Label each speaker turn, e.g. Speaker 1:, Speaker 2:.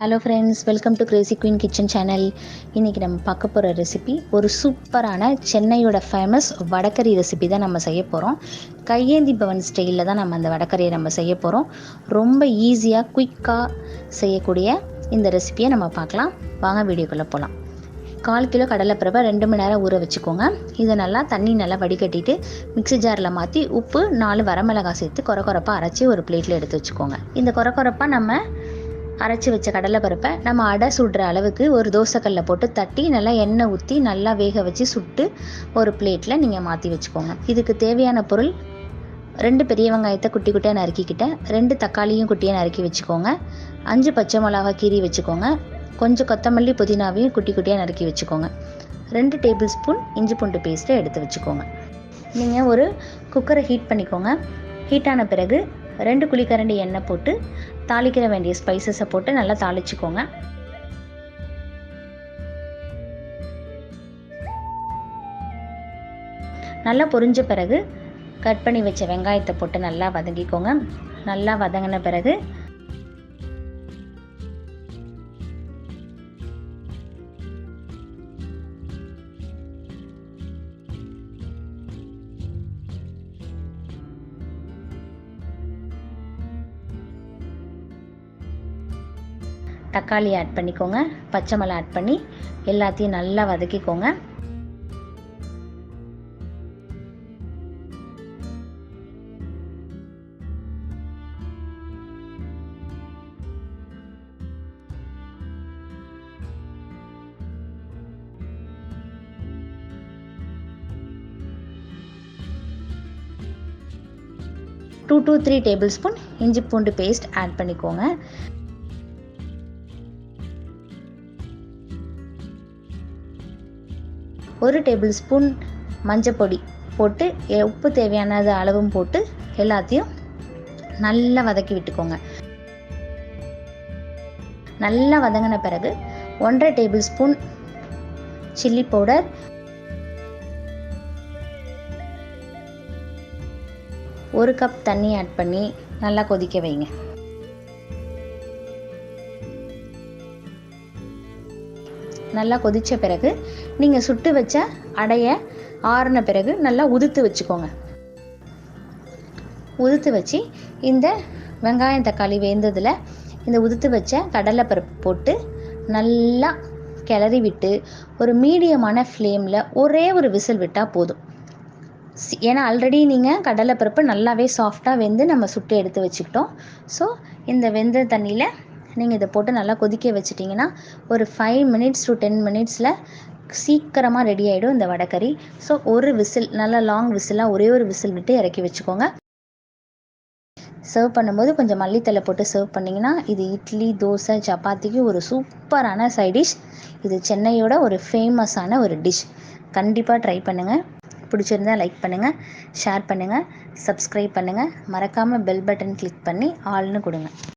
Speaker 1: Hello friends welcome to crazy queen kitchen channel இன்றைக்கி நம்ம பார்க்க போகிற ரெசிபி ஒரு சூப்பரான சென்னையோட ஃபேமஸ் வடக்கறி ரெசிபி தான் நம்ம செய்ய போகிறோம் கையேந்தி பவன் ஸ்டைலில் தான் நம்ம அந்த வடக்கறியை நம்ம செய்ய போகிறோம் ரொம்ப ஈஸியாக குயிக்காக செய்யக்கூடிய இந்த ரெசிபியை நம்ம பார்க்கலாம். வாங்க வீடியோக்குள்ளே போகலாம் கால் கிலோ கடலைப்பருவை ரெண்டு மணி நேரம் ஊற வச்சுக்கோங்க. இதை நல்லா தண்ணி நல்லா வடிகட்டிட்டு மிக்ஸி ஜாரில் மாற்றி உப்பு நாலு வரமிளகாய் சேர்த்து கொர கொரப்பாக அரைச்சி ஒரு பிளேட்டில் எடுத்து வச்சுக்கோங்க. இந்த கொர கொரப்பாக நம்ம அரைச்சி வச்ச கடலைப்பருப்பை நம்ம அடை சுடுற அளவுக்கு ஒரு தோசைக்கல்ல போட்டு தட்டி நல்லா எண்ணெய் ஊற்றி நல்லா வேக வச்சு சுட்டு ஒரு பிளேட்டில் நீங்கள் மாற்றி வச்சுக்கோங்க. இதுக்கு தேவையான பொருள் ரெண்டு பெரிய வெங்காயத்தை குட்டி குட்டியாக நறுக்கிக்கிட்டேன். ரெண்டு தக்காளியும் குட்டியாக நறுக்கி வச்சுக்கோங்க. அஞ்சு பச்சை மிளகா கீறி வச்சுக்கோங்க. கொஞ்சம் கொத்தமல்லி புதினாவையும் குட்டி குட்டியாக நறுக்கி வச்சுக்கோங்க. ரெண்டு டேபிள் ஸ்பூன் இஞ்சி பூண்டு பேஸ்ட்டை எடுத்து வச்சுக்கோங்க. நீங்கள் ஒரு குக்கரை ஹீட் பண்ணிக்கோங்க. ஹீட்டான பிறகு ரெண்டு குழிக்கரண்டி எண்ணெய் போட்டு தாளிக்கிற வேண்டிய ஸ்பைசஸை போட்டு நல்லா தாளிச்சுக்கோங்க. நல்லா பொரிஞ்ச பிறகு கட் பண்ணி வச்ச வெங்காயத்தை போட்டு நல்லா வதங்கிக்கோங்க. நல்லா வதங்கின பிறகு தக்காளி ஆட் பண்ணிக்கோங்க பச்சை மிளகா ஆட் பண்ணி எல்லாத்தையும் நல்லா வதக்கிக்கோங்க. Two two three tablespoon இஞ்சி பூண்டு பேஸ்ட் ஆட் பண்ணிக்கோங்க. ஒரு டேபிள் ஸ்பூன் மஞ்சப்பொடி போட்டு உப்பு தேவையானது அளவும் போட்டு எல்லாத்தையும் நல்லா வதக்கி விட்டுக்கோங்க. நல்லா வதங்கின பிறகு ஒன்றரை டேபிள் ஸ்பூன் சில்லி பவுடர் ஒரு கப் தண்ணி ஆட் பண்ணி நல்லா கொதிக்க வைங்க. நல்லா கொதித்த பிறகு நீங்கள் சுட்டு வச்ச அடையை ஆறின பிறகு நல்லா உதுத்து வச்சுக்கோங்க. உதுத்து வச்சு இந்த வெங்காயம் தக்காளி வேந்ததில் இந்த உதுத்து வச்ச கடலைப்பருப்பு போட்டு நல்லா கிளறி விட்டு ஒரு மீடியமான ஃப்ளேமில் ஒரே ஒரு விசில் விட்டால் போதும். ஏன்னா ஆல்ரெடி நீங்கள் கடலைப்பருப்பு நல்லாவே சாஃப்டாக வெந்து நம்ம சுட்டு எடுத்து வச்சுக்கிட்டோம். ஸோ இந்த வெந்த தண்ணியில் நீங்கள் இதை போட்டு நல்லா கொதிக்க வச்சிட்டிங்கன்னா ஒரு ஃபைவ் மினிட்ஸ் டு டென் மினிட்ஸில் சீக்கிரமாக ரெடி ஆகிடும் இந்த வடைக்கறி ஸோ ஒரு விசில் நல்லா லாங் விசிலாக ஒரே ஒரு விசில் விட்டு இறக்கி வச்சுக்கோங்க. சர்வ் பண்ணும்போது கொஞ்சம் மல்லித்தலை போட்டு சர்வ் பண்ணிங்கன்னா இது இட்லி தோசை சப்பாத்திக்கு ஒரு சூப்பரான சைட் டிஷ் இது சென்னையோட ஒரு ஃபேமஸான ஒரு டிஷ் கண்டிப்பாக ட்ரை பண்ணுங்கள் பிடிச்சிருந்தா லைக் பண்ணுங்கள் ஷேர் பண்ணுங்கள் சப்ஸ்கிரைப் பண்ணுங்கள் மறக்காமல் பெல் பட்டன் கிளிக் பண்ணி ஆல்னு கொடுங்க.